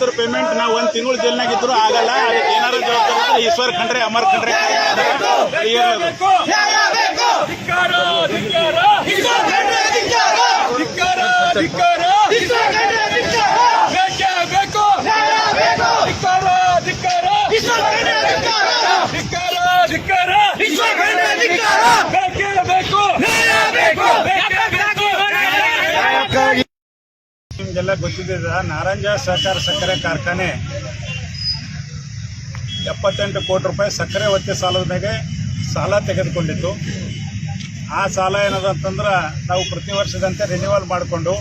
ರೈತರ ಪೇಮೆಂಟ್ ನಾವು ಒಂದ್ ತಿಂಗಳು ಜೈಲ್ನಾಗ ಇದ್ರು ಆಗಲ್ಲ. ಅದಕ್ಕೆ ಏನಾರ ಜವಾಬ್ದಾರಿ ಇದ್ರೆ ಈಶ್ವರ್ ಖಂಡ್ರೆ ಅಮರ್ ಖಂಡ್ರೆ ಧಿಕ್ಕಾರ ಧಿಕ್ಕಾರ ಧಿಕ್ಕಾರ ಧಿಕ್ಕಾರ ಬೇಕೇ ಬೇಕು ಧಿಕ್ಕಾರ ಧಿಕ್ಕಾರ ಧಿಕ್ಕಾರ ಧಿಕ್ಕಾರ ಬೇಕೇ ಬೇಕು ಬೇಕೇ ಬೇಕು ನಿಮ್ಗೆಲ್ಲ ಗೊತ್ತಿದ್ದ ನಾರಂಜ ಸಹಕಾರ ಸಕ್ಕರೆ ಕಾರ್ಖಾನೆ. ಎಪ್ಪತ್ತೆಂಟು ಕೋಟಿ ರೂಪಾಯಿ ಸಕ್ಕರೆ ಒತ್ತೆ ಸಾಲದ ಮೇಲೆ ಸಾಲ ತೆಗೆದುಕೊಂಡಿತ್ತು. ಆ ಸಾಲ ಏನದ ಅಂತಂದ್ರೆ ನಾವು ಪ್ರತಿ ವರ್ಷದಂತೆ ರಿನ್ಯೂವಲ್ ಮಾಡಿಕೊಂಡು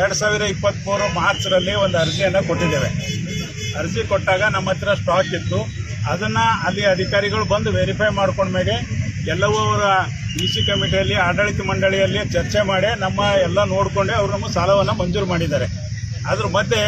ಎರಡು ಸಾವಿರ ಇಪ್ಪತ್ತ್ಮೂರು ಮಾರ್ಚ್ರಲ್ಲಿ ಒಂದು ಅರ್ಜಿಯನ್ನು ಕೊಟ್ಟಿದ್ದೇವೆ. ಅರ್ಜಿ ಕೊಟ್ಟಾಗ ನಮ್ಮ ಹತ್ರ ಸ್ಟಾಕ್ ಇತ್ತು. ಅದನ್ನು ಅಲ್ಲಿ ಅಧಿಕಾರಿಗಳು ಬಂದು ವೆರಿಫೈ ಮಾಡ್ಕೊಂಡ್ಮೇಲೆ ಎಲ್ಲವೂ ಅವರ ಇ ಸಿ ಕಮಿಟಿಯಲ್ಲಿ, ಆಡಳಿತ ಮಂಡಳಿಯಲ್ಲಿ ಚರ್ಚೆ ಮಾಡಿ ನಮ್ಮ ಎಲ್ಲ ನೋಡಿಕೊಂಡೆ ಅವರು ನಮ್ಮ ಸಾಲವನ್ನು ಮಂಜೂರು ಮಾಡಿದ್ದಾರೆ. ಅದ್ರ ಮಧ್ಯೆ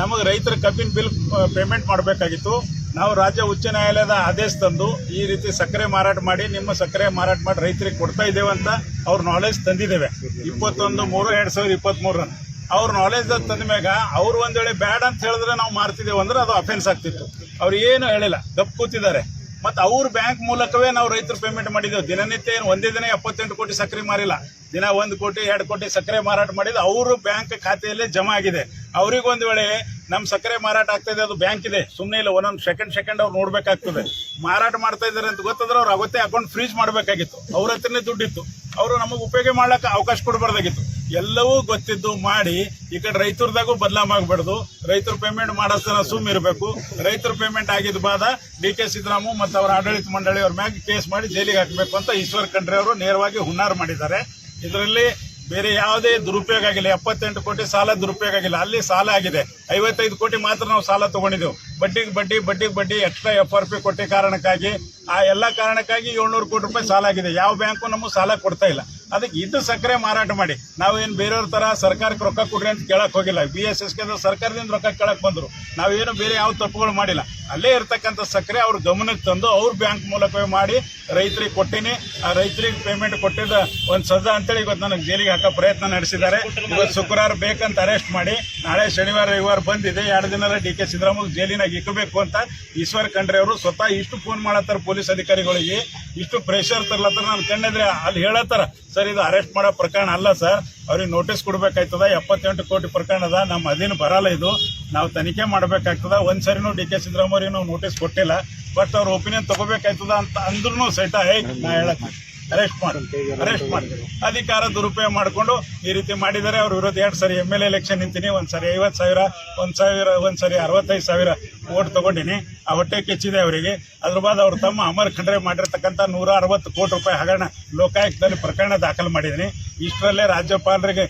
ನಮಗೆ ರೈತರ ಕಬ್ಬಿನ ಬಿಲ್ ಪೇಮೆಂಟ್ ಮಾಡಬೇಕಾಗಿತ್ತು. ನಾವು ರಾಜ್ಯ ಉಚ್ಚ ನ್ಯಾಯಾಲಯದ ಆದೇಶ ತಂದು ಈ ರೀತಿ ಸಕ್ಕರೆ ಮಾರಾಟ ಮಾಡಿ, ನಿಮ್ಮ ಸಕ್ಕರೆ ಮಾರಾಟ ಮಾಡಿ ರೈತರಿಗೆ ಕೊಡ್ತಾ ಇದ್ದೇವೆ ಅಂತ ಅವ್ರ ನಾಲೆಜ್ ತಂದಿದ್ದೇವೆ. ಇಪ್ಪತ್ತೊಂದು ಮೂರು, ಎರಡು ಸಾವಿರದ ಇಪ್ಪತ್ತ್ಮೂರನ್ನು ಅವ್ರ ನಾಲೆಜ್ ತಂದ ಮ್ಯಾಗ ಅವ್ರು ಒಂದ್ ವೇಳೆ ಬ್ಯಾಡ್ ಅಂತ ಹೇಳಿದ್ರೆ ನಾವು ಮಾರ್ತಿದ್ದೇವೆ ಅಂದ್ರೆ ಅದು ಅಫೆನ್ಸ್ ಆಗ್ತಿತ್ತು. ಅವ್ರು ಏನು ಹೇಳಿಲ್ಲ. ದಪ್ಪ ಕೂತಿದ್ದಾರೆ. ಮತ್ತೆ ಅವ್ರ ಬ್ಯಾಂಕ್ ಮೂಲಕವೇ ನಾವು ರೈತರು ಪೇಮೆಂಟ್ ಮಾಡಿದ್ದೇವೆ ದಿನನಿತ್ಯ ಏನು ಒಂದೇ ದಿನ ಎಪ್ಪತ್ತೆಂಟು ಕೋಟಿ ಸಕ್ಕರೆ ಮಾರಿಲ್ಲ. ದಿನ ಒಂದು ಕೋಟಿ, ಎರಡು ಕೋಟಿ ಸಕ್ಕರೆ ಮಾರಾಟ ಮಾಡಿದ್ದು ಅವರು ಬ್ಯಾಂಕ್ ಖಾತೆಯಲ್ಲೇ ಜಮಾ ಆಗಿದೆ. ಅವ್ರಿಗೆ ಒಂದ್ ವೇಳೆ ನಮ್ಮ ಸಕ್ಕರೆ ಮಾರಾಟ ಆಗ್ತಾಯಿದೆ ಅದು ಬ್ಯಾಂಕ್ ಇದೆ. ಸುಮ್ಮನೆ ಇಲ್ಲ, ಒಂದೊಂದು ಸೆಕೆಂಡ್ ಸೆಕೆಂಡ್ ಅವ್ರು ನೋಡಬೇಕಾಗ್ತದೆ. ಮಾರಾಟ ಮಾಡ್ತಾ ಅಂತ ಗೊತ್ತಾದ್ರೆ ಅವ್ರು ಅವತ್ತೇ ಅಕೌಂಟ್ ಫ್ರೀಜ್ ಮಾಡಬೇಕಾಗಿತ್ತು. ಅವ್ರ ಹತ್ರನೇ ದುಡ್ಡಿತ್ತು. ಅವರು ನಮಗೆ ಉಪಯೋಗ ಮಾಡ್ಲಿಕ್ಕೆ ಅವಕಾಶ ಕೊಡಬಾರ್ದಾಗಿತ್ತು. ಎಲ್ಲವೂ ಗೊತ್ತಿದ್ದು ಮಾಡಿ ಈ ಕಡೆ ರೈತರದಾಗೂ ಬದಲಾಮಾಗಬಾರ್ದು. ರೈತರು ಪೇಮೆಂಟ್ ಮಾಡೋದನ್ನ ಸುಮ್ಮ ಇರಬೇಕು ರೈತರು ಪೇಮೆಂಟ್ ಆಗಿದ್ದ ಬಾದ ಡಿ ಕೆ ಸಿದ್ದರಾಮು ಮತ್ತು ಅವರ ಆಡಳಿತ ಮಂಡಳಿ ಅವ್ರ ಮ್ಯಾಗ ಕೇಸ್ ಮಾಡಿ ಜೈಲಿಗೆ ಹಾಕಬೇಕು ಅಂತ ಈಶ್ವರ್ ಖಂಡ್ರೆ ಅವರು ನೇರವಾಗಿ ಹುನ್ನಾರ ಮಾಡಿದ್ದಾರೆ. ಇದರಲ್ಲಿ ಬೇರೆ ಯಾವುದೇ ದುರುಪಯೋಗ ಆಗಿಲ್ಲ. ಎಪ್ಪತ್ತೆಂಟು ಕೋಟಿ ಸಾಲ ದುರುಪಯೋಗ ಆಗಿಲ್ಲ. ಅಲ್ಲಿ ಸಾಲ ಆಗಿದೆ. ಐವತ್ತೈದು ಕೋಟಿ ಮಾತ್ರ ನಾವು ಸಾಲ ತಗೊಂಡಿದ್ದೆವು ಬಡ್ಡಿಗೆ ಬಡ್ಡಿ ಬಡ್ಡಿಗೆ ಬಡ್ಡಿ, ಎಕ್ಸ್ಟ್ರಾ ಎಫ್ ಆರ್ ಪಿ ಕೊಟ್ಟಿ ಕಾರಣಕ್ಕಾಗಿ. ಆ ಎಲ್ಲ ಕಾರಣಕ್ಕಾಗಿ ಏಳ್ನೂರು ಕೋಟಿ ರೂಪಾಯಿ ಸಾಲ ಆಗಿದೆ. ಯಾವ ಬ್ಯಾಂಕು ನಮಗೆ ಸಾಲ ಕೊಡ್ತಾ ಇಲ್ಲ. ಅದಕ್ಕೆ ಇದ್ದು ಸಕ್ಕರೆ ಮಾರಾಟ ಮಾಡಿ. ನಾವೇನು ಬೇರೆಯವ್ರ ಥರ ಸರ್ಕಾರಕ್ಕೆ ರೊಕ್ಕ ಕೊಡ್ರಿ ಅಂತ ಕೇಳಕ್ ಹೋಗಿಲ್ಲ. ಬಿ ಎಸ್ ಎಸ್ ಸರ್ಕಾರದಿಂದ ರೊಕ್ಕ ಕೇಳಕ್ ಬಂದ್ರು. ನಾವೇನು ಬೇರೆ ಯಾವ ತಪ್ಪುಗಳು ಮಾಡಿಲ್ಲ. ಅಲ್ಲೇ ಇರ್ತಕ್ಕಂಥ ಸಕ್ಕರೆ ಅವ್ರ ಗಮನಕ್ಕೆ ತಂದು ಅವ್ರ ಬ್ಯಾಂಕ್ ಮೂಲಕವೇ ಮಾಡಿ ರೈತರಿಗೆ ಕೊಟ್ಟಿನಿ. ಆ ರೈತರಿಗೆ ಪೇಮೆಂಟ್ ಕೊಟ್ಟಿದ್ದ ಒಂದು ಸದ ಅಂತೇಳಿ ಇವತ್ತು ನನಗೆ ಜೈಲಿಗೆ ಹಾಕೋ ಪ್ರಯತ್ನ ನಡೆಸಿದ್ದಾರೆ. ಇವತ್ತು ಶುಕ್ರವಾರ ಬೇಕಂತ ಅರೆಸ್ಟ್ ಮಾಡಿ ನಾಳೆ ಶನಿವಾರ ರವಿವಾರ ಬಂದಿದೆ. ಎರಡು ದಿನ ಡಿ ಕೆ ಸಿದ್ದರಾಮಯ್ಯ ಜೈಲಿನಾಗ ಇಕ್ಕಬೇಕು ಅಂತ ಈಶ್ವರ್ ಖಂಡ್ರೆ ಅವರು ಸ್ವತಃ ಇಷ್ಟು ಫೋನ್ ಮಾಡತ್ತಾರ ಪೊಲೀಸ್ ಅಧಿಕಾರಿಗಳಿಗೆ. ಇಷ್ಟು ಪ್ರೆಷರ್ ತರ್ಲತ್ತಾರ. ನಾನು ಕಣ್ಣೆದ್ರೆ ಅಲ್ಲಿ ಹೇಳತ್ತಾರ, ಸರ್ ಇದು ಅರೆಸ್ಟ್ ಮಾಡೋ ಪ್ರಕರಣ ಅಲ್ಲ ಸರ್. ಅವ್ರಿಗೆ ನೋಟಿಸ್ ಕೊಡ್ಬೇಕಾಯ್ತದ. ಎಪ್ಪತ್ತೆಂಟು ಕೋಟಿ ಪ್ರಕರಣ ಅದ. ನಮ್ಮ ಅಧೀನ ಬರಲ್ಲ ಇದು. ನಾವು ತನಿಖೆ ಮಾಡಬೇಕಾಗ್ತದ. ಒಂದ್ ಸರಿನೂ ಡಿ ಕೆ ಸಿದ್ದರಾಮಯ್ಯ ನಾವು ನೋಟಿಸ್ ಕೊಟ್ಟಿಲ್ಲ. ಬಟ್ ಅವ್ರ ಒಪಿನಿಯನ್ ತಗೋಬೇಕಾಯ್ತದ ಅಂತ ಅಂದ್ರೂ ಸಹಿತ ಹೇಗೆ ನಾ ಹೇಳಕ್ ಅರೆಸ್ಟ್ ಮಾಡಿ. ಅರೆಸ್ಟ್ ಮಾಡಿ. ಅಧಿಕಾರ ದುರುಪಯೋಗ ಮಾಡಿಕೊಂಡು ಈ ರೀತಿ ಮಾಡಿದರೆ ಅವ್ರ ವಿರುದ್ಧ ಎರಡು ಸರಿ ಎಂ ಎಲ್ ಎಲೆಕ್ಷನ್ ನಿಂತೀನಿ. ಒಂದು ಸರಿ ಐವತ್ತು ಸಾವಿರ, ಒಂದು ಸಾವಿರ, ಒಂದು ಸರಿ ಅರವತ್ತೈದು ಸಾವಿರ ಓಟ್ ತಗೊಂಡಿನಿ. ಆ ಹೊಟ್ಟೆ ಕೆಚ್ಚಿದೆ ಅವರಿಗೆ. ಅದ್ರ ಬಾದ ಅವ್ರ ತಮ್ಮ ಅಮರ್ ಖಂಡ್ರೆ ಮಾಡಿರ್ತಕ್ಕಂಥ ನೂರ ಅರವತ್ತು ಕೋಟಿ ರೂಪಾಯಿ ಹಗರಣ ಲೋಕಾಯುಕ್ತದಲ್ಲಿ ಪ್ರಕರಣ ದಾಖಲು ಮಾಡಿದ್ದೀನಿ ಇಷ್ಟರಲ್ಲೇ ರಾಜ್ಯಪಾಲರಿಗೆ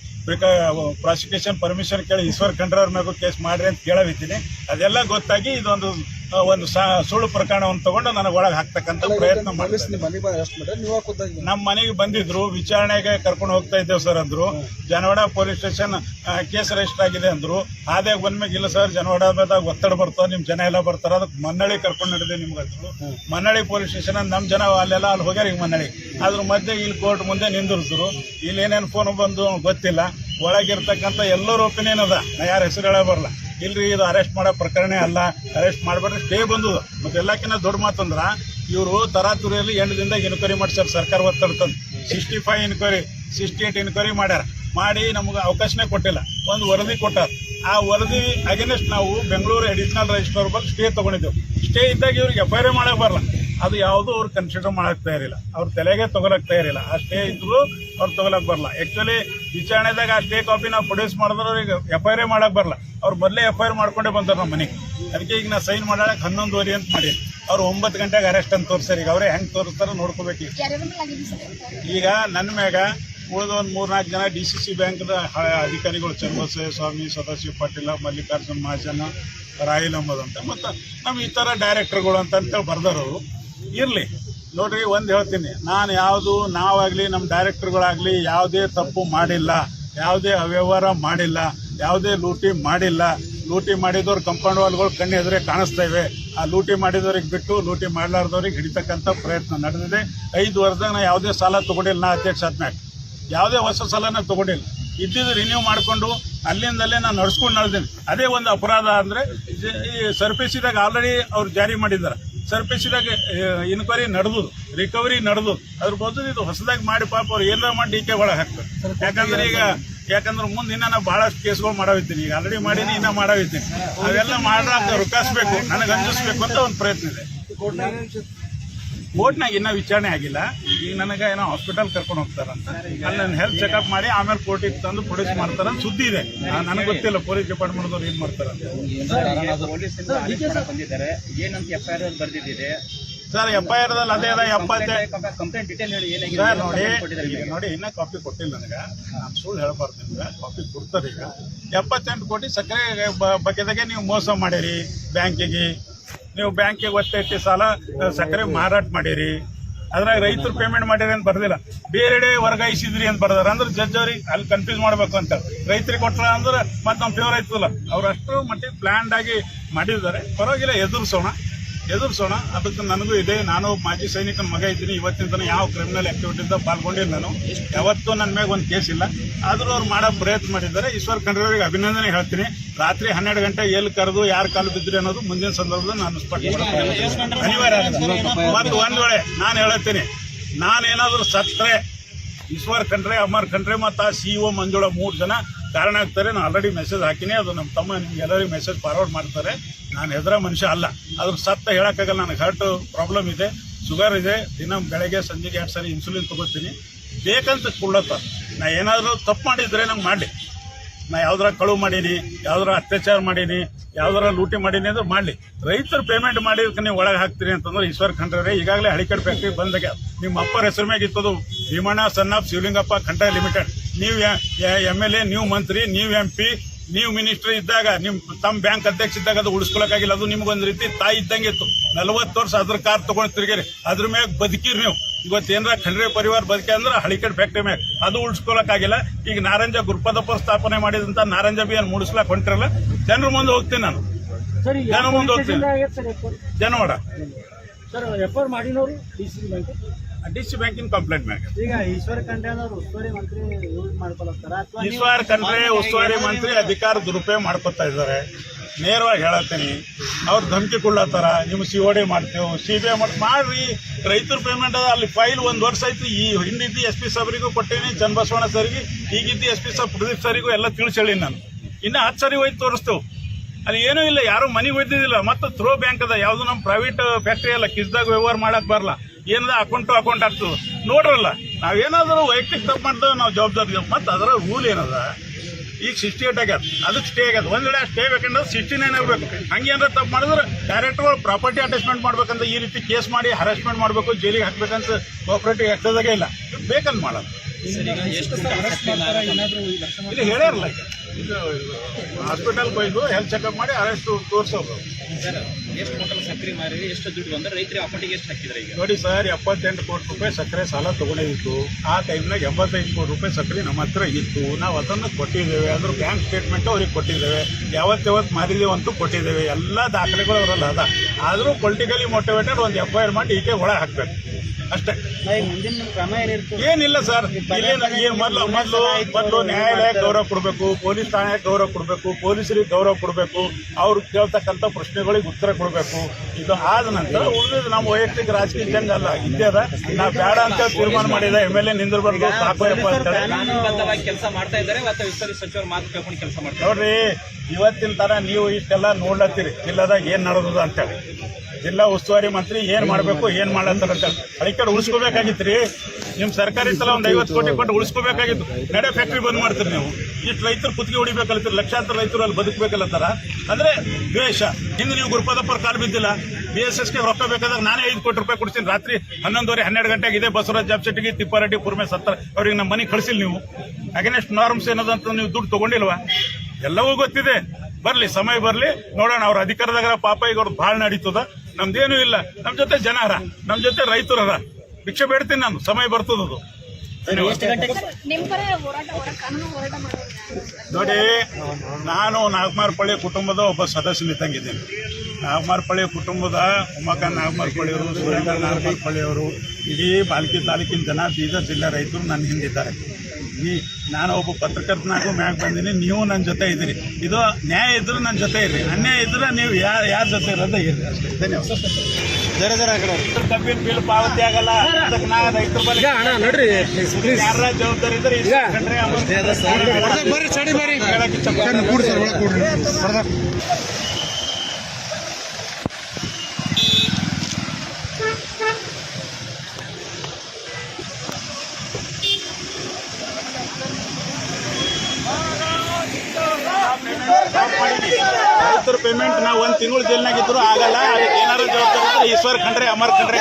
ಪ್ರಾಸಿಕ್ಯೂಷನ್ ಪರ್ಮಿಷನ್ ಕೇಳಿ ಈಶ್ವರ್ ಖಂಡ್ರೆ ಅವ್ರ ಮೇಗೂ ಕೇಸ್ ಮಾಡ್ರಿ ಅಂತ ಕೇಳವಿದ್ದೀನಿ. ಅದೆಲ್ಲ ಗೊತ್ತಾಗಿ ಇದೊಂದು ಒಂದು ಸುಳ್ಳು ಪ್ರಕರಣವನ್ನು ತಗೊಂಡು ನನಗೆ ಒಳಗೆ ಹಾಕ್ತಕ್ಕಂಥ ಪ್ರಯತ್ನ ನಮ್ಮ ಮನೆಗೆ ಬಂದಿದ್ರು ವಿಚಾರಣೆಗೆ ಕರ್ಕೊಂಡು ಹೋಗ್ತಾ ಇದ್ದೇವೆ ಸರ್ ಅಂದ್ರು. Janawada police station case register ಆಗಿದೆ ಅಂದ್ರು. ಆದಾಗ ಬಂದ್ಮೇಲೆ ಇಲ್ಲ ಸರ್ ಜನವಾಡದಾಗ ಒತ್ತಡ ಬರ್ತದೆ ನಿಮ್ಮ ಜನ ಎಲ್ಲ ಬರ್ತಾರ ಅದಕ್ಕೆ ಮನ್ನಳಿ ಕರ್ಕೊಂಡು ನಡೆದೆ ನಿಮ್ಗೆ ಅಂದ್ರು ಮನ್ನಳಿ ಪೊಲೀಸ್ ಸ್ಟೇಷನ್ ನಮ್ಮ ಜನ ಅಲ್ಲೆಲ್ಲ ಅಲ್ಲಿ ಹೋಗ್ಯಾರ ಈಗ ಮನ್ನಳಿ ಅದ್ರ ಮಧ್ಯೆ ಇಲ್ಲಿ ಕೋರ್ಟ್ ಮುಂದೆ ನಿಂದಿರ್ಸಿದ್ರು ಇಲ್ಲಿ ಏನೇನು ಫೋನ್ ಬಂದು ಗೊತ್ತಿಲ್ಲ. ಒಳಗಿರ್ತಕ್ಕಂಥ ಎಲ್ಲರೂ ಒಪಿನಿಯನ್ ಅದ. ನಾ ಯಾರ ಹೆಸರು ಹೇಳ ಬರಲ್ಲ. ಇಲ್ರಿ, ಇದು ಅರೆಸ್ಟ್ ಮಾಡೋ ಪ್ರಕರಣ ಅಲ್ಲ. ಅರೆಸ್ಟ್ ಮಾಡಬೇಡ್ರಿ ಸ್ಟೇ ಬಂದದ ಮತ್ತೆ ಎಲ್ಲಕ್ಕಿಂತ ದೊಡ್ಡ ಮಾತಂದ್ರ ಇವರು ತರಾತುರಿಯಲ್ಲಿ ಎಂಟು ದಿನದಾಗ ಇನ್ಕ್ವೈರಿ ಮಾಡ್ಸ್ಯಾರ, ಸರ್ಕಾರ ಒತ್ತಡ ತಂದು sixty five inquiry sixty eight inquiry ಮಾಡ್ಯಾರ. ಮಾಡಿ ನಮ್ಗೆ ಅವಕಾಶನೇ ಕೊಟ್ಟಿಲ್ಲ. ಒಂದು ವರದಿ ಕೊಟ್ಟಾರ. ಆ ವರದಿ ಅಗೇನೆಸ್ಟ್ ನಾವು ಬೆಂಗಳೂರು ಅಡಿಷನಲ್ ರಿಜಿಸ್ಟರ್ ಬಗ್ಗೆ ಸ್ಟೇ ತಗೊಂಡಿದ್ದೆವು. ಸ್ಟೇ ಇದ್ದಾಗ ಇವ್ರಿಗೆ ಎಫ್ ಐ ಆರ್ ಮಾಡಕ್ ಬರಲ್ಲ. ಅದು ಯಾವುದೂ ಅವ್ರು ಕನ್ಸಿಡರ್ ಮಾಡೋಕ್ಕೆ ತಯಾರಿಲ್ಲ. ಅವ್ರ ತಲೆಗೆ ತೊಗೊಳಕ್ಕೆ ತಯಾರಿಲ್ಲ. ಆ ಸ್ಟೇ ಇದ್ರು ಅವ್ರು ತೊಗೊಳಕ್ಕೆ ಬರಲ್ಲ. ಆಕ್ಚುಲಿ ವಿಚಾರಣೆದಾಗ ಆ ಸ್ಟೇ ಕಾಪಿ ನಾವು ಪ್ರೊಡ್ಯೂಸ್ ಮಾಡಿದ್ರೆ ಅವ್ರಿಗೆ ಎಫ್ ಐ ಆರ್ ಮಾಡಕ್ ಬರಲ್ಲ. ಅವ್ರು ಮೊದಲೇ ಎಫ್ ಐ ಆರ್ ಮಾಡ್ಕೊಂಡೇ ಬಂದರು ನಮ್ಮ ಮನೆಗೆ. ಅದಕ್ಕೆ ಈಗ ನಾ ಸೈನ್ ಮಾಡಕ್ಕೆ ಹನ್ನೊಂದುವರೆ ಅಂತ ಮಾಡಿ ಅವ್ರು ಒಂಬತ್ತು ಗಂಟೆಗೆ ಅರೆಸ್ಟ್ ಅಂತ ತೋರಿಸ್ತಾರೆ ಈಗ ಅವರೇ ಹೆಂಗೆ ತೋರಿಸ್ತಾರ ನೋಡ್ಕೋಬೇಕು ಈಗ. ನನ್ನ ಮ್ಯಾಗ ಉಳಿದ ಒಂದು ಮೂರ್ನಾಲ್ಕು ಜನ ಡಿ ಸಿ ಸಿ ಬ್ಯಾಂಕ್ದ ಅಧಿಕಾರಿಗಳು ಚಂದ್ರಸೇ ಸ್ವಾಮಿ, ಸದಾಶಿವ ಪಾಟೀಲ, ಮಲ್ಲಿಕಾರ್ಜುನ್ ಮಹಾಜನ ರಾಯಲ್ ಅಹಮದ್ ಅಂತ ಮತ್ತು ನಮ್ಮ ಈ ಥರ ಡೈರೆಕ್ಟರ್ಗಳು ಅಂತ ಅಂತೇಳಿ ಬರ್ದಾರವರು ಇರಲಿ. ನೋಡ್ರಿ, ಒಂದು ಹೇಳ್ತೀನಿ. ನಾನು ಯಾವುದು ನಾವಾಗಲಿ ನಮ್ಮ ಡೈರೆಕ್ಟರ್ಗಳಾಗಲಿ ಯಾವುದೇ ತಪ್ಪು ಮಾಡಿಲ್ಲ, ಯಾವುದೇ ಅವ್ಯವಹಾರ ಮಾಡಿಲ್ಲ, ಯಾವುದೇ ಲೂಟಿ ಮಾಡಿಲ್ಲ. ಲೂಟಿ ಮಾಡಿದವ್ರು ಕಂಪೌಂಡ್ ವಾಲ್ಗಳು ಕಣ್ಣು ಎದುರೆ ಕಾಣಿಸ್ತಾ ಇವೆ. ಆ ಲೂಟಿ ಮಾಡಿದವ್ರಿಗೆ ಬಿಟ್ಟು ಲೂಟಿ ಮಾಡಲಾರ್ದವ್ರಿಗೆ ಹಿಡಿತಕ್ಕಂಥ ಪ್ರಯತ್ನ ನಡೆದಿದೆ. ಐದು ವರ್ಷದಾಗ ನಾ ಯಾವುದೇ ಸಾಲ ತಗೊಂಡಿಲ್ಲ ನಾ ಅಧ್ಯಕ್ಷ ಯಾವುದೇ ಹೊಸ ಸಾಲನ ತಗೊಂಡಿಲ್ಲ. ಇದ್ದಿದ್ದು ರಿನ್ಯೂ ಮಾಡಿಕೊಂಡು ಅಲ್ಲಿಂದಲೇ ನಾನು ನಡ್ಸ್ಕೊಂಡು ನಡೆದೀನಿ. ಅದೇ ಒಂದು ಅಪರಾಧ ಅಂದರೆ ಈ ಸರ್ಫೇಸಿದಾಗ ಆಲ್ರೆಡಿ ಅವ್ರು ಜಾರಿ ಮಾಡಿದ್ದಾರೆ ಸರ್ಫೇಸಿದಾಗ ಇನ್ಕ್ವೈರಿ ನಡೆದು ರಿಕವರಿ ನಡೆದು ಅದ್ರ ಬದಲು ಇದು ಹೊಸದಾಗಿ ಮಾಡಿ ಪಾಪ ಅವ್ರು ಎಲ್ಲ ಮಾಡಿ ಡಿ ಕೆ ಒಳಗೆ ಹಾಕ್ತಾರೆ. ಯಾಕಂದ್ರೆ ಈಗ ಯಾಕಂದ್ರೆ ಮುಂದೆ ಇನ್ನ ನಾವು ಬಹಳಷ್ಟು ಕೇಸ್ಗಳು ಮಾಡವಿದ್ದೀನಿ ಈಗ ಆಲ್ರೆಡಿ ಮಾಡೀನಿ ಇನ್ನ ಮಾಡವಿದ್ದೀನಿ ಅವೆಲ್ಲ ಮಾಡ್ರ ರುಕಾಸ್ಬೇಕು ನನಗೆ ಅಂಜಿಸ್ಬೇಕು ಅಂತ ಒಂದು ಪ್ರಯತ್ನ ಇದೆ. ಕೋರ್ಟ್ನಾಗ ಇನ್ನೂ ವಿಚಾರಣೆ ಆಗಿಲ್ಲ. ಈಗ ನನಗೆ ಏನೋ ಹಾಸ್ಪಿಟಲ್ ಕರ್ಕೊಂಡು ಹೋಗ್ತಾರಂತ. ಅಲ್ಲಿ ನನ್ನ ಹೆಲ್ತ್ ಚೆಕಪ್ ಮಾಡಿ ಆಮೇಲೆ ಕೋರ್ಟಿಗೆ ತಂದು ಪ್ರೊಡ್ಯೂಸ್ ಮಾಡ್ತಾರಂತ ಸುದ್ದಿ ಇದೆ. ನನಗೆ ಗೊತ್ತಿಲ್ಲ ಪೊಲೀಸ್ ಡಿಪಾರ್ಟ್ಮೆಂಟ್ದವ್ರು ಏನು ಮಾಡ್ತಾರಂತ. ಸರ್ ಎಫ್ ಐ ಆರ್ದಲ್ಲಿ ಅದೇ ಅದ ಸರ್, ನೋಡಿ ನೋಡಿ, ಇನ್ನೂ ಕಾಪಿ ಕೊಟ್ಟಿಲ್ಲ ನನಗೆ. ನಾನು ಸುಳ್ಳು ಹೇಳ್ಬಾರ್ದು ನಿಮ್ಗೆ. ಕಾಪಿ ಕೊಡ್ತಾರೆ ಈಗ. ಎಪ್ಪತ್ತೆಂಟು ಕೋಟಿ ಸಕ್ಕರೆ ಬಗ್ಗೆದಾಗೆ ನೀವು ಮೋಸ ಮಾಡಿರಿ ಬ್ಯಾಂಕಿಗೆ. ನೀವು ಬ್ಯಾಂಕಿಗೆ ಒತ್ತೈತಿ ಸಾಲ ಸಕ್ಕರೆ ಮಾರಾಟ ಮಾಡಿರಿ. ಅದ್ರಾಗ ರೈತರು ಪೇಮೆಂಟ್ ಮಾಡಿರಿ ಅಂತ ಬರ್ದಿಲ್ಲ. ಬೇರೆಡೆ ವರ್ಗಾಯಿಸಿದ್ರಿ ಅಂತ ಬರ್ದಾರ. ಅಂದ್ರೆ ಜಡ್ಜ್ ಅವ್ರಿಗೆ ಅಲ್ಲಿ ಕನ್ಫ್ಯೂಸ್ ಮಾಡ್ಬೇಕು ಅಂತ. ರೈತರಿಗೆ ಕೊಟ್ಟರೆ ಅಂದ್ರೆ ಮತ್ತೆ ನಮ್ಮ ಫೇವರ್ ಆಯ್ತಲ್ಲ ಅವ್ರು ಅಷ್ಟು ಮಟ್ಟಿಗೆ ಪ್ಲ್ಯಾಂಡ್ ಆಗಿ ಮಾಡಿದ್ದಾರೆ. ಪರವಾಗಿಲ್ಲ, ಎದುರಿಸೋಣ. ಎದುರಿಸೋಣ. ಅದಕ್ಕೆ ನನಗೂ ಇದೆ. ನಾನು ಮಾಜಿ ಸೈನಿಕನ ಮಗ ಇದ್ದೀನಿ. ಇವತ್ತಿನ ತನಕ ಯಾವ ಕ್ರಿಮಿನಲ್ ಆಕ್ಟಿವಿಟಿಯಿಂದ ಪಾಲ್ಗೊಂಡಿಲ್ಲ ನಾನು. ಯಾವತ್ತೂ ನನ್ನ ಮ್ಯಾಗ ಒಂದು ಕೇಸ್ ಇಲ್ಲ. ಆದರೂ ಅವ್ರು ಮಾಡೋ ಪ್ರಯತ್ನ ಮಾಡಿದ್ದಾರೆ. ಈಶ್ವರ್ ಖಂಡ್ರವರಿಗೆ ಅಭಿನಂದನೆ ಹೇಳ್ತೀನಿ. ರಾತ್ರಿ ಹನ್ನೆರಡು ಗಂಟೆ ಎಲ್ಲಿ ಕರೆದು ಯಾರು ಕಾಲು ಬಿದ್ದರೆ ಅನ್ನೋದು ಮುಂದಿನ ಸಂದರ್ಭದಲ್ಲಿ ನಾನು ಸ್ಪಷ್ಟ ಅನಿವಾರ್ಯ. ಮತ್ತು ಒಂದು ವೇಳೆ ನಾನು ಹೇಳತ್ತೀನಿ ನಾನೇನಾದರೂ ಸತ್ತರೆ ಈಶ್ವರ್ ಖಂಡ್ರೆ ಅಮರ್ ಖಂಡ್ರೆ ಮತ್ತು ಆ ಸಿ ಒ ಮಂಜುಳ ಮೂರು ಜನ ಕಾರಣ ಆಗ್ತಾರೆ, ನಾನು ಆಲ್ರೆಡಿ ಮೆಸೇಜ್ ಹಾಕಿನಿ, ಅದು ನಮ್ಮ ತಮ್ಮ ನಿಮ್ಗೆ ಎಲ್ಲರಿಗೂ ಮೆಸೇಜ್ ಫಾರ್ವರ್ಡ್ ಮಾಡ್ತಾರೆ. ನಾನು ಹೆದರ ಮನುಷ್ಯ ಅಲ್ಲ. ಅದ್ರ ಸತ್ತ ಹೇಳಕ್ಕಾಗಲ್ಲ, ನನಗೆ ಹಾರ್ಟ್ ಪ್ರಾಬ್ಲಮ್ ಇದೆ ಶುಗರ್ ಇದೆ, ದಿನ ಬೆಳಗ್ಗೆ ಸಂಜೆಗೆ ಎರಡು ಸಾರಿ ಇನ್ಸುಲಿನ್ ತಗೋತೀನಿ. ಬೇಕಂತ ಕುಳ್ಳತ್ತ ನಾ ಏನಾದರೂ ತಪ್ಪು ಮಾಡಿದ್ರೆ ನಂಗೆ ಮಾಡಿ ನಾ ಯಾವ್ದಾರ ಕಳುವು ಮಾಡೀನಿ, ಯಾವ್ದಾರ ಅತ್ಯಾಚಾರ ಮಾಡೀನಿ, ಯಾವ್ದಾರ ಲೂಟಿ ಮಾಡೀನಿ ಅಂದ್ರೆ ಮಾಡಲಿ. ರೈತರು ಪೇಮೆಂಟ್ ಮಾಡಿದಕ್ಕೆ ನೀವು ಒಳಗೆ ಹಾಕ್ತೀರಿ ಅಂತಂದ್ರೆ ಈಶ್ವರ್ ಖಂಡ್ರೆ, ಈಗಾಗಲೇ ಹಳಿಕಡ್ ಫ್ಯಾಕ್ಟ್ರಿ ಬಂದಾಗ, ನಿಮ್ಮ ಅಪ್ಪರ ಹೆಸರು ಮ್ಯಾಗ ಇತ್ತದು Bhimanna son of Shivalingappa Khandre limited ನೀವು ಎಂ ಎಲ್ ಎ ನೀವು ಮಂತ್ರಿ ನೀವು ಎಂ ಪಿ ನೀವು ಮಿನಿಸ್ಟರ್ ಇದ್ದಾಗ ನಿಮ್ಮ ತಮ್ಮ ಬ್ಯಾಂಕ್ ಅಧ್ಯಕ್ಷ ಇದ್ದಾಗ ಅದು ಉಳಿಸ್ಕೊಳಕ್ಕಾಗಿಲ್ಲ. ಅದು ನಿಮ್ಗೊಂದು ರೀತಿ ತಾಯಿ ಇದ್ದಂಗೆ ಇತ್ತು. ನಲವತ್ತು ವರ್ಷ ಅದ್ರ ಕಾರ್ ತಗೊಂಡು ತಿರ್ಗಿರಿ ಅದ್ರ ಮ್ಯಾಗ ಬದುಕಿರಿ ನೀವು. ಇವತ್ತು ಏನರ ಖಂಡ್ರೆ ಪರಿವಾರ ಬದುಕಿ ಅಂದ್ರೆ ಹಳಿಕಡ್ ಫ್ಯಾಕ್ಟ್ರಿ ಮ್ಯಾಗ. ಅದು ಉಳಿಸ್ಕೊಳಕ್ಕಾಗಿಲ್ಲ. ಈಗ ನಾರಂಜ ಗುರುಪದಪ್ಪ ಸ್ಥಾಪನೆ ಮಾಡಿದಂತ ನಾರಂಜ ಏನು ಮೂಡಿಸ್ಲಾಕ್ ಹೊಂಟಿರಲ್ಲ? ಜನರ ಮುಂದೆ ಹೋಗ್ತೀನಿ ನಾನು. ಜನ ಮುಂದೆ ಹೋಗ್ತೀನಿ. Sir F Janawada sir F R ಮಾಡಿನವರು D C bank D C ಬ್ಯಾಂಕಿನ ಕಂಪ್ಲೇಂಟ್ ಮ್ಯಾಗ. ಈಗ ಈಶ್ವರ ಖಂಡ್ರೆ ಅವರು ಉಸ್ತುವಾರಿ ಮಂತ್ರಿ ಯೂಸ್ ಮಾಡ್ಕೊಳತ್ತಾರ ಅಥವಾ ಈಶ್ವರ್ ಖಂಡ್ರೆ ಉಸ್ತುವಾರಿ ಮಂತ್ರಿ ಅಧಿಕಾರ ದುರುಪಯೋಗ ಮಾಡ್ಕೊತಾ ಇದ್ದಾರೆ. ನೇರವಾಗಿ ಹೇಳತ್ತೀನಿ ಅವ್ರು ಧಮಕಿ ಕೊಡ್ಲತ್ತಾರ ನಿಮ್ಗೆ ಸಿ ಡಿ ಮಾಡ್ತೇವೆ ಸಿ ಬಿ ಐ ಮಾಡಿ ಮಾಡ್ರಿ. ರೈತರ ಪೇಮೆಂಟ್ ಅದ ಅಲ್ಲಿ ಫೈಲ್ ಒಂದು ವರ್ಷ ಆಯ್ತು ಈ ಹಿಂದಿದ್ದು ಎಸ್ ಪಿ ಸಬ್ರಿಗೂ ಕೊಟ್ಟೇನಿ ಚನ್ನಬಸವಣ್ಣ ಸರ್ಗೆ ಈಗಿದ್ದು ಎಸ್ ಪಿ ಸಬ್ ಪ್ರದೀಪ್ ಸರಿಗೂ ಎಲ್ಲ ತಿಳಿಸ್ ಹೇಳಿ ನಾನು. ಇನ್ನು ಹತ್ತು ಸರಿ ಹೋಯ್ತು ತೋರಿಸ್ತೇವೆ ಅಲ್ಲಿ ಏನೂ ಇಲ್ಲ ಯಾರು ಮನೆಗೆ ಒಯ್ದಿದ್ದಿಲ್ಲ ಮತ್ತು ಥ್ರೋ ಬ್ಯಾಂಕ್ ಅದ ಯಾವುದು ನಮ್ಮ ಪ್ರೈವೇಟ್ ಫ್ಯಾಕ್ಟ್ರಿ ಅಲ್ಲ ಕಿಸ್ದಾಗ ವ್ಯವಹಾರ ಮಾಡಕ್ಕೆ ಬರಲ್ಲ ಏನದ ಅಕೌಂಟ್ ಟು ಅಕೌಂಟ್ ಆಗ್ತದೆ ನೋಡ್ರಲ್ಲ ನಾವೇನಾದರೂ ವೈಯಕ್ತಿಕ ತಪ್ಪು ಮಾಡ್ತೇವೆ ನಾವು ಜವಾಬ್ದಾರಿ ಮತ್ತು ಅದರ ರೂಲ್ ಏನದ? ಈಗ ಸಿಕ್ಸ್ಟಿ ಏಟ್ ಆಗ್ಯದ ಅದಕ್ಕೆ ಸ್ಟೇ ಆಗ್ಯದ. ಒಂದ್ ವೇಳೆ ಸ್ಟೇ ಬೇಕಂದ್ರೆ ಸಿಕ್ಸ್ಟಿ ನೈನ್ ಆಗಬೇಕು. ಹಂಗೇನಾರ ತಪ್ಪು ಮಾಡಿದ್ರೆ ಡೈರೆಕ್ಟ್ಗಳು ಪ್ರಾಪರ್ಟಿ ಅಟ್ಯಾಚ್ಮೆಂಟ್ ಮಾಡ್ಬೇಕಂತ ಈ ರೀತಿ ಕೇಸ್ ಮಾಡಿ ಹರಾಸ್ಮೆಂಟ್ ಮಾಡಬೇಕು ಜೈಲಿಗೆ ಹಾಕ್ಬೇಕಂತ ಕೋಪರೇಟಿವ್ ಆಗ್ತದಾಗೆ ಇಲ್ಲ. ಬೇಕಂತ ಮಾಡೋದು ಇಲ್ಲ ಹೇಳ್ಯಾರಲ್ಲ ಈಗ. ಇದು ಬೈದು ಹೋಯ್ದು ಹೆಲ್ತ್ ಚೆಕಪ್ ಮಾಡಿ ಅರೆಸ್ಟ್ ತೋರಿಸೋದು ಸರ್ ಎಷ್ಟು ಟೋಟಲ್ ಸಕ್ರಿ ಮಾರಿ ಎಷ್ಟು ದುಡ್ಡು ಅಂದ್ರೆ ರೈತರ ಅಕೌಂಟಿಗೆ ಎಷ್ಟು ಹಾಕಿದ್ರೆ ಈಗ? ನೋಡಿ ಸರ್ ಎಪ್ಪತ್ತೆಂಟು ಕೋಟಿ ರೂಪಾಯಿ ಸಕ್ಕರೆ ಸಾಲ ತಗೊಂಡಿತ್ತು ಆ ಟೈಮ್ನಾಗ ಎಂಬತ್ತೈದು ಕೋಟಿ ರೂಪಾಯಿ ಸಕ್ಕರೆ ನಮ್ಮ ಹತ್ರ ಇತ್ತು. ನಾವು ಅದನ್ನು ಕೊಟ್ಟಿದ್ದೇವೆ. ಅದ್ರ ಬ್ಯಾಂಕ್ ಸ್ಟೇಟ್ಮೆಂಟ್ ಅವ್ರಿಗೆ ಕೊಟ್ಟಿದ್ದೇವೆ. ಯಾವತ್ತು ಯಾವತ್ತು ಮಾರಿದೇವೆ ಅಂತೂ ಕೊಟ್ಟಿದ್ದೇವೆ. ಎಲ್ಲ ದಾಖಲೆಗಳು ಅವರಲ್ಲ ಅದ. ಆದರೂ ಪೊಲಿಟಿಕಲಿ ಮೋಟಿವೇಟೆಡ್ ಒಂದು ಎಫ್ ಐ ಆರ್ ಮಾಡಿ ಈಕೆ ಒಳಗೆ ಹಾಕ್ಬೇಕು. ಅಷ್ಟೇ. ಏನಿಲ್ಲ ಸರ್. ಮೊದಲು ಮೊದಲು ಮೊದಲು ನ್ಯಾಯಾಲಯಕ್ಕೆ ಗೌರವ ಕೊಡಬೇಕು ಪೊಲೀಸ್ ಠಾಣೆಗೆ ಗೌರವ ಕೊಡಬೇಕು ಪೊಲೀಸರಿಗೆ ಗೌರವ ಕೊಡಬೇಕು ಅವ್ರು ಕೇಳ್ತಕ್ಕಂಥ ಪ್ರಶ್ನೆಗಳಿಗೆ ಉತ್ತರ ಕೊಡಬೇಕು. ಇದು ಆದ ನಂತರ ಉಳಿದ ನಮ್ಮ ವೈಯಕ್ತಿಕ ರಾಜಕೀಯ ಜಂಗ ಅಲ್ಲ ಇದ್ದೇ ಅದ. ನಾ ಬೇಡ ಅಂತ ತೀರ್ಮಾನ ಮಾಡಿದ ಎಂ ಎಲ್ ಎ ನಿಂದಿರ್ಬಾರ್ದು ಸಾಕೋಯಪ್ಪ ಅಂತೇಳಿ. ಕೆಲಸ ಮಾಡ್ತಾ ಇದ್ದಾರೆ ಸಚಿವರು ಮಾತು ಕೇಳ್ಕೊಂಡು ಕೆಲಸ ಮಾಡ್ತಾರೆ ನೋಡ್ರಿ ಇವತ್ತಿನ ತರ ನೀವು ಇಷ್ಟೆಲ್ಲ ನೋಡ್ಲತ್ತೀರಿ. ಇಲ್ಲದಾಗ ಏನ್ ನಡೆದದ ಅಂತೇಳಿ. ಜಿಲ್ಲಾ ಉಸ್ತುವಾರಿ ಮಂತ್ರಿ ಏನ್ ಮಾಡಬೇಕು, ಏನ್ ಮಾಡತ್ತಾರ ಅಂತೇಳಿ ಅದಕ್ಕೆ ಉಳಿಸ್ಕೋಬೇಕಾಗಿತ್ರಿ. ನಿಮ್ ಸರ್ಕಾರಿ ಸಲ ಒಂದ್ ಐವತ್ತು ಕೋಟಿ ಕೊಟ್ಟು ಉಳಿಸ್ಕೋಬೇಕಾಗಿತ್ತು. ನಡೆ ಫ್ಯಾಕ್ಟ್ರಿ ಬಂದ್ ಮಾಡ್ತೀರಿ ನೀವು. ಇಷ್ಟು ರೈತರು ಕುತ್ತಿಗೆ ಹೊಡಿಬೇಕಲ್ಲತ್ತೀರಿ ಲಕ್ಷಾಂತರ ರೈತರು ಅಲ್ಲಿ ಬದುಕಬೇಕಲ್ಲತ್ತಾರ ಅಂದ್ರೆ ದ್ವೇಷ. ಹಿಂದೆ ನೀವು ಗುರುಪದಪ್ಪರ ಕಾಲು ಬಿದ್ದಿಲ್ಲ. ಬಿ ಎಸ್ ಎಸ್ಗೆ ರೊಕ್ಕ ಬೇಕಾದಾಗ ನಾನೇ ಐದು ಕೋಟಿ ರೂಪಾಯಿ ಕೊಡ್ತೀನಿ. ರಾತ್ರಿ ಹನ್ನೊಂದುವರೆ, ಹನ್ನೆರಡು ಗಂಟೆಗೆ ಇದೆ ಬಸವರಾಜ್ ಜಾಬ್ಶೆಟ್ಟಿಗೆ ತಿಪ್ಪಾರೆಡ್ಡಿ, ಕುರ್ಮೆ ಸತ್ತರ. ಅವ್ರಿಗೆ ನಮ್ಮ ಮನೆಗೆ ಕಳಿಸಿಲ್ಲ ನೀವು. ಅಗೇನೆಸ್ಟ್ ನಾರ್ಮ್ಸ್ ಏನದಂತ ನೀವು ದುಡ್ಡು ತಗೊಂಡಿಲ್ವಾ? ಎಲ್ಲವೂ ಗೊತ್ತಿದೆ. ಬರ್ಲಿ, ಸಮಯ ಬರ್ಲಿ. ನೋಡೋಣ, ಅವ್ರ ಅಧಿಕಾರದಾಗ ಪಾಪ ಈಗ ಅವ್ರದ್ದು ಭಾಳ ನಡೀತದ. ನಮ್ದೇನು ಇಲ್ಲ. ನಮ್ ಜೊತೆ ಜನ ಅರ ನಮ್ ಜೊತೆ ರೈತರು ಅರ ಭಿಕ್ಷೆ ಬೇಡ್ತೀನಿ ನಾನು ಸಮಯ ಬರ್ತದದು ನೋಡಿ ನಾನು ನಾಗಮಾರ್ಪಳ್ಳಿ ಕುಟುಂಬದ ಒಬ್ಬ ಸದಸ್ಯನಿದ್ದಂಗಿದ್ದೀನಿ ನಾಗಮಾರ್ಪಳ್ಳಿ ಕುಟುಂಬದ ಉಮಾಕಾಂತ್ ನಾಗಮಾರ್ಪಳ್ಳಿ ಅವರು ಸುರೇಂದ್ರ ನಾಗಮಾರ್ಪಳ್ಳಿ ಅವರು ಇಡೀ ಬಾಲ್ಕಿ ತಾಲೂಕಿನ ಜನ ಬೀದರ್ ಜಿಲ್ಲಾ ರೈತರು ನನ್ನ ಹಿಂದಿದ್ದಾರೆ. ಈ ನಾನು ಒಬ್ಬ ಪತ್ರಕರ್ತನಾಗೂ ಮ್ಯಾಗ ಬಂದೀನಿ ನೀವು ನನ್ನ ಜೊತೆ ಇದ್ದೀರಿ. ಇದು ನ್ಯಾಯ ಇದ್ರೆ ನನ್ನ ಜೊತೆ ಇರ್ರಿ ಅನ್ಯಾಯ ಇದ್ರೆ ನೀವು ಯಾರು ಯಾರ ಜೊತೆ ಇರೋದ ಇರ್ರಿ ಅಷ್ಟೇ. ಧನ್ಯವಾದ. ಜರ ಜರ ಆ ಕಡೆ ಕಬ್ಬಿನ ಬಿಲ್ ಪಾವತಿ ಆಗಲ್ಲ ಅದಕ್ಕೆ ನಾ ರೈತರ ಬಳಿ ನೋಡ್ರಿ ಯಾರ ಜವಾಬ್ದಾರಿ ಇದ್ರೆ ಇಸ್ಕೊಂಡ್ರೆ ತಿಂಗಳು ಜೈಲ್ನಾಗ ಇದ್ರು ಆಗಲ್ಲ. ಅದಕ್ಕೆ ಏನಾರು ಜವಾಬ್ದಾರಿ ಈಶ್ವರ್ ಖಂಡ್ರೆ ಅಮರ್ ಖಂಡ್ರೆ.